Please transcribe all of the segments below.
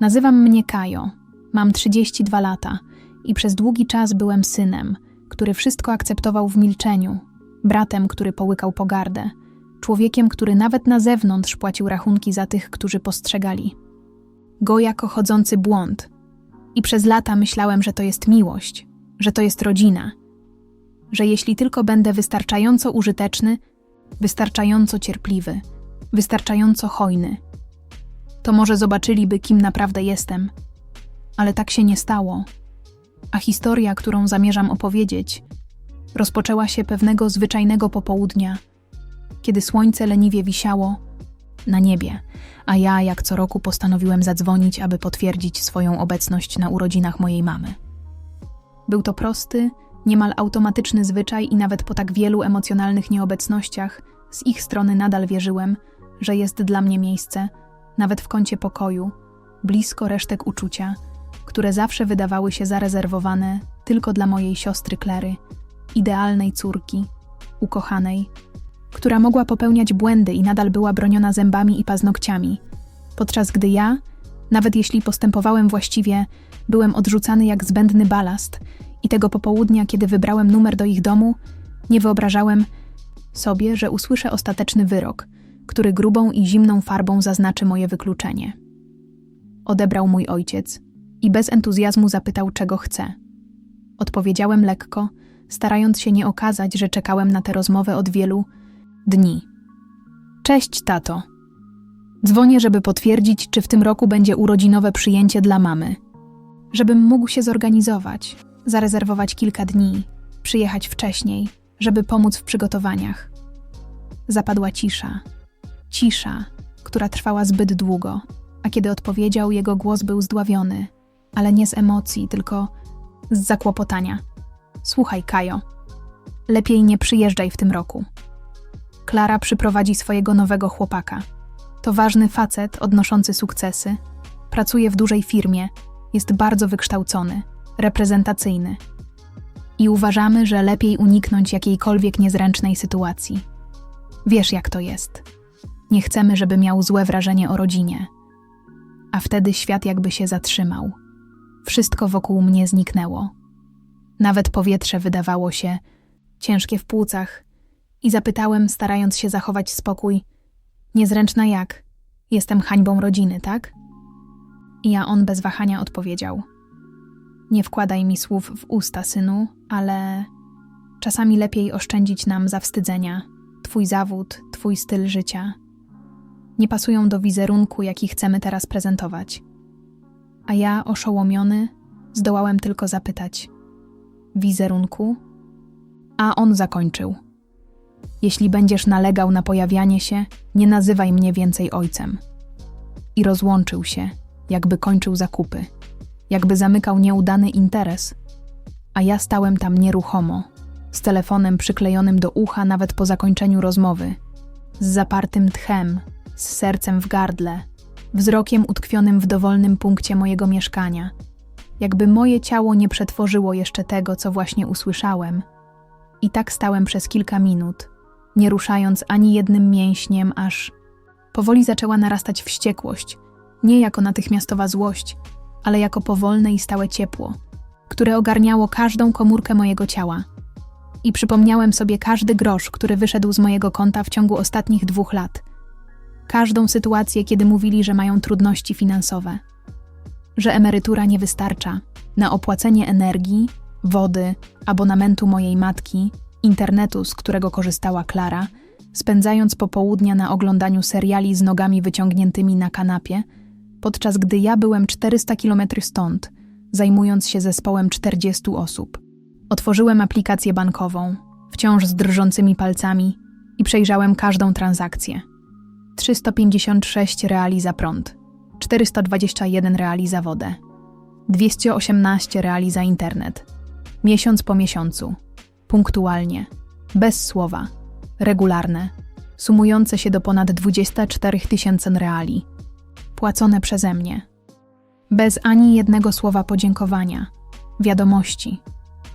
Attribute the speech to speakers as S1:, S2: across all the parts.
S1: Nazywam mnie Kajo. Mam 32 lata i przez długi czas byłem synem, który wszystko akceptował w milczeniu, bratem, który połykał pogardę, człowiekiem, który nawet na zewnątrz płacił rachunki za tych, którzy postrzegali. Go jako chodzący błąd. I przez lata myślałem, że to jest miłość, że to jest rodzina, że jeśli tylko będę wystarczająco użyteczny, wystarczająco cierpliwy, wystarczająco hojny, to może zobaczyliby, kim naprawdę jestem. Ale tak się nie stało. A historia, którą zamierzam opowiedzieć, rozpoczęła się pewnego zwyczajnego popołudnia, kiedy słońce leniwie wisiało na niebie, a ja, jak co roku, postanowiłem zadzwonić, aby potwierdzić swoją obecność na urodzinach mojej mamy. Był to prosty, niemal automatyczny zwyczaj i nawet po tak wielu emocjonalnych nieobecnościach z ich strony nadal wierzyłem, że jest dla mnie miejsce, nawet w kącie pokoju, blisko resztek uczucia, które zawsze wydawały się zarezerwowane tylko dla mojej siostry Klery, idealnej córki, ukochanej, która mogła popełniać błędy i nadal była broniona zębami i paznokciami, podczas gdy ja, nawet jeśli postępowałem właściwie, byłem odrzucany jak zbędny balast i tego popołudnia, kiedy wybrałem numer do ich domu, nie wyobrażałem sobie, że usłyszę ostateczny wyrok, który grubą i zimną farbą zaznaczy moje wykluczenie. Odebrał mój ojciec i bez entuzjazmu zapytał, czego chcę. Odpowiedziałem lekko, starając się nie okazać, że czekałem na tę rozmowę od wielu dni. Cześć, tato. Dzwonię, żeby potwierdzić, czy w tym roku będzie urodzinowe przyjęcie dla mamy. Żebym mógł się zorganizować, zarezerwować kilka dni, przyjechać wcześniej, żeby pomóc w przygotowaniach. Zapadła cisza. Cisza, która trwała zbyt długo, a kiedy odpowiedział, jego głos był zdławiony, ale nie z emocji, tylko z zakłopotania. Słuchaj, Kajo, lepiej nie przyjeżdżaj w tym roku. Klara przyprowadzi swojego nowego chłopaka. To ważny facet odnoszący sukcesy, pracuje w dużej firmie, jest bardzo wykształcony, reprezentacyjny. I uważamy, że lepiej uniknąć jakiejkolwiek niezręcznej sytuacji. Wiesz, jak to jest. Nie chcemy, żeby miał złe wrażenie o rodzinie. A wtedy świat jakby się zatrzymał. Wszystko wokół mnie zniknęło. Nawet powietrze wydawało się ciężkie w płucach i zapytałem, starając się zachować spokój: Niezręczna jak? Jestem hańbą rodziny, tak? I ja on bez wahania odpowiedział: Nie wkładaj mi słów w usta, synu, ale czasami lepiej oszczędzić nam zawstydzenia. Twój zawód, twój styl życia nie pasują do wizerunku, jaki chcemy teraz prezentować. A ja, oszołomiony, zdołałem tylko zapytać: Wizerunku? A on zakończył. Jeśli będziesz nalegał na pojawianie się, nie nazywaj mnie więcej ojcem. I rozłączył się, jakby kończył zakupy, jakby zamykał nieudany interes. A ja stałem tam nieruchomo, z telefonem przyklejonym do ucha nawet po zakończeniu rozmowy, z zapartym tchem, z sercem w gardle, wzrokiem utkwionym w dowolnym punkcie mojego mieszkania, jakby moje ciało nie przetworzyło jeszcze tego, co właśnie usłyszałem. I tak stałem przez kilka minut, nie ruszając ani jednym mięśniem, aż powoli zaczęła narastać wściekłość, nie jako natychmiastowa złość, ale jako powolne i stałe ciepło, które ogarniało każdą komórkę mojego ciała. I przypomniałem sobie każdy grosz, który wyszedł z mojego konta w ciągu ostatnich dwóch lat. Każdą sytuację, kiedy mówili, że mają trudności finansowe, że emerytura nie wystarcza na opłacenie energii, wody, abonamentu mojej matki internetu, z którego korzystała Klara, spędzając popołudnia na oglądaniu seriali z nogami wyciągniętymi na kanapie, podczas gdy ja byłem 400 km stąd, zajmując się zespołem 40 osób. Otworzyłem aplikację bankową, wciąż z drżącymi palcami i przejrzałem każdą transakcję. 356 reali za prąd, 421 reali za wodę, 218 reali za internet, miesiąc po miesiącu. Punktualnie, bez słowa, regularne, sumujące się do ponad 24 tysięcy reali, płacone przeze mnie. Bez ani jednego słowa podziękowania, wiadomości,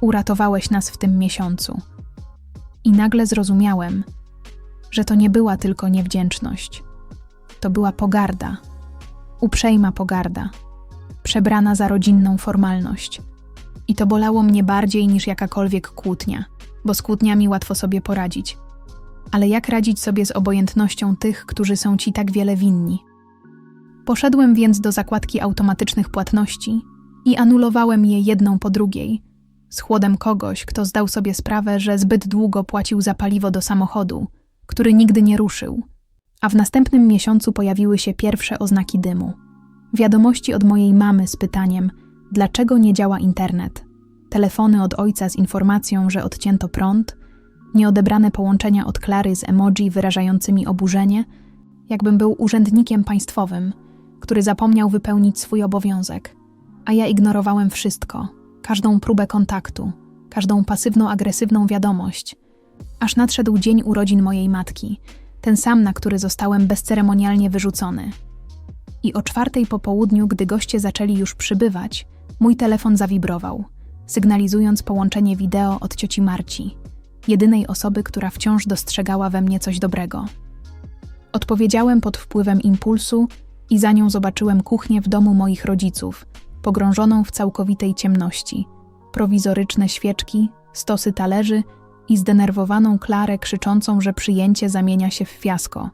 S1: uratowałeś nas w tym miesiącu. I nagle zrozumiałem, że to nie była tylko niewdzięczność. To była pogarda, uprzejma pogarda, przebrana za rodzinną formalność. I to bolało mnie bardziej niż jakakolwiek kłótnia, bo z kłótniami łatwo sobie poradzić. Ale jak radzić sobie z obojętnością tych, którzy są ci tak wiele winni? Poszedłem więc do zakładki automatycznych płatności i anulowałem je jedną po drugiej, z chłodem kogoś, kto zdał sobie sprawę, że zbyt długo płacił za paliwo do samochodu, który nigdy nie ruszył, a w następnym miesiącu pojawiły się pierwsze oznaki dymu. Wiadomości od mojej mamy z pytaniem, dlaczego nie działa internet, telefony od ojca z informacją, że odcięto prąd, nieodebrane połączenia od Klary z emoji wyrażającymi oburzenie, jakbym był urzędnikiem państwowym, który zapomniał wypełnić swój obowiązek, a ja ignorowałem wszystko, każdą próbę kontaktu, każdą pasywno-agresywną wiadomość, aż nadszedł dzień urodzin mojej matki, ten sam, na który zostałem bezceremonialnie wyrzucony. I o czwartej po południu, gdy goście zaczęli już przybywać, mój telefon zawibrował, sygnalizując połączenie wideo od cioci Marci, jedynej osoby, która wciąż dostrzegała we mnie coś dobrego. Odpowiedziałem pod wpływem impulsu i za nią zobaczyłem kuchnię w domu moich rodziców, pogrążoną w całkowitej ciemności, prowizoryczne świeczki, stosy talerzy i zdenerwowaną Klarę krzyczącą, że przyjęcie zamienia się w fiasko.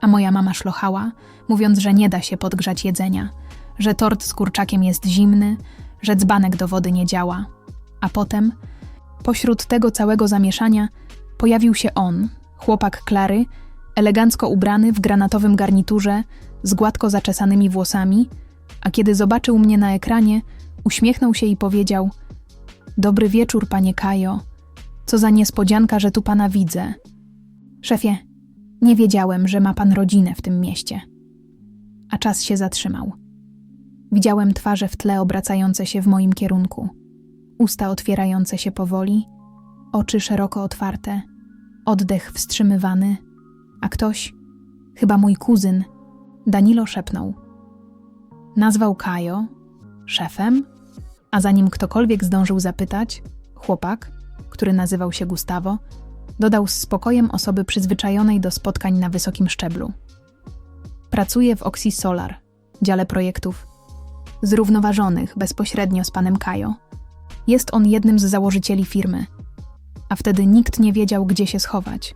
S1: A moja mama szlochała, mówiąc, że nie da się podgrzać jedzenia, że tort z kurczakiem jest zimny, że dzbanek do wody nie działa. A potem, pośród tego całego zamieszania, pojawił się on, chłopak Klary, elegancko ubrany w granatowym garniturze, z gładko zaczesanymi włosami, a kiedy zobaczył mnie na ekranie, uśmiechnął się i powiedział: Dobry wieczór, panie Kajo. Co za niespodzianka, że tu pana widzę. Szefie, nie wiedziałem, że ma pan rodzinę w tym mieście. A czas się zatrzymał. Widziałem twarze w tle obracające się w moim kierunku, usta otwierające się powoli, oczy szeroko otwarte, oddech wstrzymywany, a ktoś, chyba mój kuzyn, Danilo szepnął. Nazwał Kajo szefem, a zanim ktokolwiek zdążył zapytać, chłopak, który nazywał się Gustavo, dodał z spokojem osoby przyzwyczajonej do spotkań na wysokim szczeblu. Pracuje w Oxy Solar, dziale projektów zrównoważonych bezpośrednio z panem Kajo. Jest on jednym z założycieli firmy, a wtedy nikt nie wiedział, gdzie się schować.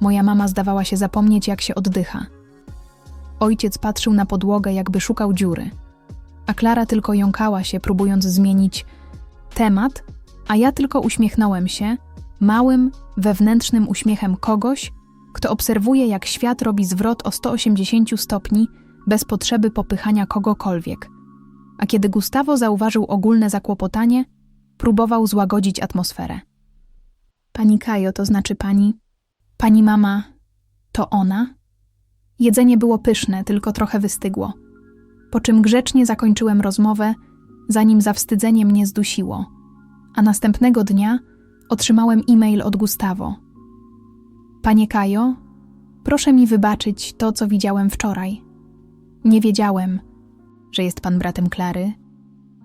S1: Moja mama zdawała się zapomnieć, jak się oddycha. Ojciec patrzył na podłogę, jakby szukał dziury, a Klara tylko jąkała się, próbując zmienić temat, a ja tylko uśmiechnąłem się małym, wewnętrznym uśmiechem kogoś, kto obserwuje, jak świat robi zwrot o 180 stopni bez potrzeby popychania kogokolwiek. A kiedy Gustavo zauważył ogólne zakłopotanie, próbował złagodzić atmosferę. Pani Kajo, to znaczy pani. Pani mama, to ona? Jedzenie było pyszne, tylko trochę wystygło. Po czym grzecznie zakończyłem rozmowę, zanim zawstydzenie mnie zdusiło. A następnego dnia otrzymałem e-mail od Gustavo. Panie Kajo, proszę mi wybaczyć to, co widziałem wczoraj. Nie wiedziałem, że jest pan bratem Klary.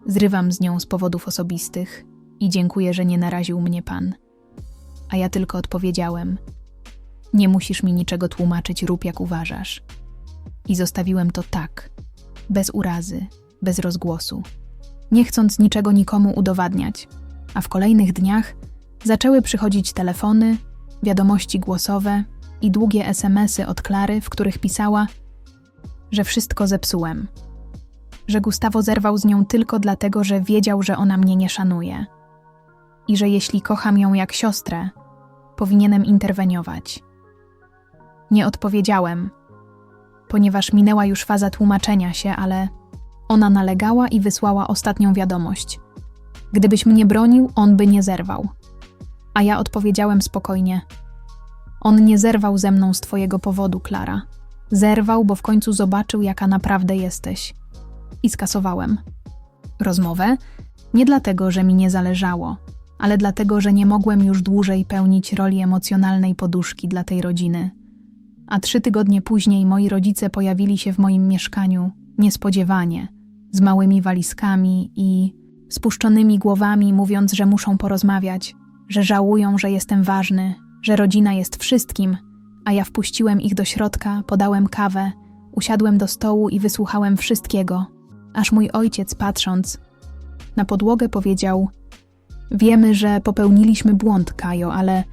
S1: Zrywam z nią z powodów osobistych i dziękuję, że nie naraził mnie pan. A ja tylko odpowiedziałem: Nie musisz mi niczego tłumaczyć, rób jak uważasz. I zostawiłem to tak, bez urazy, bez rozgłosu, nie chcąc niczego nikomu udowadniać. A w kolejnych dniach zaczęły przychodzić telefony, wiadomości głosowe i długie SMSy od Klary, w których pisała, że wszystko zepsułem że Gustavo zerwał z nią tylko dlatego, że wiedział, że ona mnie nie szanuje i że jeśli kocham ją jak siostrę, powinienem interweniować. Nie odpowiedziałem, ponieważ minęła już faza tłumaczenia się, ale ona nalegała i wysłała ostatnią wiadomość. Gdybyś mnie bronił, on by nie zerwał. A ja odpowiedziałem spokojnie: On nie zerwał ze mną z twojego powodu, Klara. Zerwał, bo w końcu zobaczył, jaka naprawdę jesteś i skasowałem. Rozmowę nie dlatego, że mi nie zależało, ale dlatego, że nie mogłem już dłużej pełnić roli emocjonalnej poduszki dla tej rodziny. A trzy tygodnie później moi rodzice pojawili się w moim mieszkaniu niespodziewanie, z małymi walizkami i spuszczonymi głowami, mówiąc, że muszą porozmawiać, że żałują, że jestem ważny, że rodzina jest wszystkim, a ja wpuściłem ich do środka, podałem kawę, usiadłem do stołu i wysłuchałem wszystkiego, aż mój ojciec, patrząc na podłogę, powiedział: Wiemy, że popełniliśmy błąd, Kajo, ale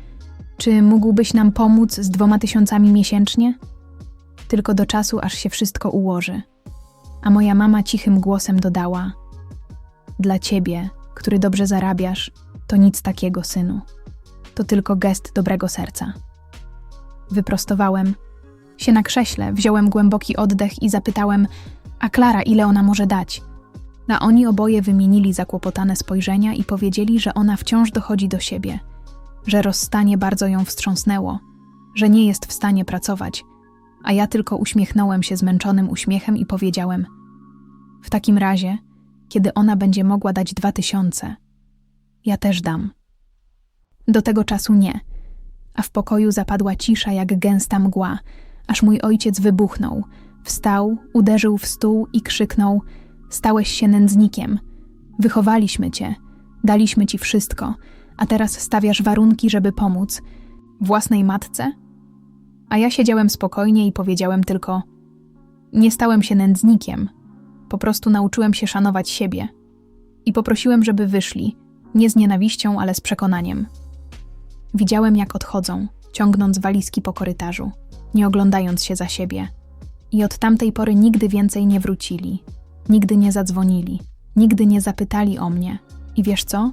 S1: czy mógłbyś nam pomóc z dwoma tysiącami miesięcznie? Tylko do czasu, aż się wszystko ułoży. A moja mama cichym głosem dodała: Dla ciebie, który dobrze zarabiasz, to nic takiego, synu. To tylko gest dobrego serca. Wyprostowałem się na krześle, wziąłem głęboki oddech i zapytałem: A Klara, ile ona może dać? A oni oboje wymienili zakłopotane spojrzenia i powiedzieli, że ona wciąż dochodzi do siebie, że rozstanie bardzo ją wstrząsnęło, że nie jest w stanie pracować, a ja tylko uśmiechnąłem się zmęczonym uśmiechem i powiedziałem: W takim razie, kiedy ona będzie mogła dać dwa tysiące, ja też dam. Do tego czasu nie, a w pokoju zapadła cisza jak gęsta mgła, aż mój ojciec wybuchnął, wstał, uderzył w stół i krzyknął: Stałeś się nędznikiem. Wychowaliśmy cię, daliśmy ci wszystko, a teraz stawiasz warunki, żeby pomóc. Własnej matce? A ja siedziałem spokojnie i powiedziałem tylko: Nie stałem się nędznikiem, po prostu nauczyłem się szanować siebie. I poprosiłem, żeby wyszli, nie z nienawiścią, ale z przekonaniem. Widziałem, jak odchodzą, ciągnąc walizki po korytarzu, nie oglądając się za siebie. I od tamtej pory nigdy więcej nie wrócili, nigdy nie zadzwonili, nigdy nie zapytali o mnie. I wiesz co?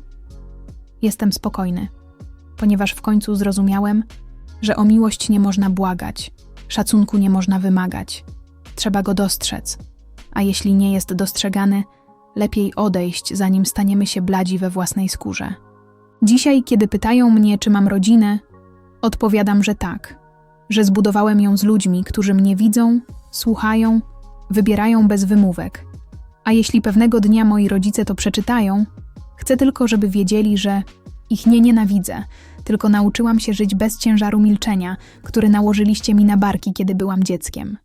S1: Jestem spokojny, ponieważ w końcu zrozumiałem, że o miłość nie można błagać, szacunku nie można wymagać. Trzeba go dostrzec, a jeśli nie jest dostrzegany, lepiej odejść, zanim staniemy się bladzi we własnej skórze. Dzisiaj, kiedy pytają mnie, czy mam rodzinę, odpowiadam, że tak, że zbudowałem ją z ludźmi, którzy mnie widzą, słuchają, wybierają bez wymówek. A jeśli pewnego dnia moi rodzice to przeczytają, chcę tylko, żeby wiedzieli, że ich nie nienawidzę, tylko nauczyłam się żyć bez ciężaru milczenia, który nałożyliście mi na barki, kiedy byłam dzieckiem.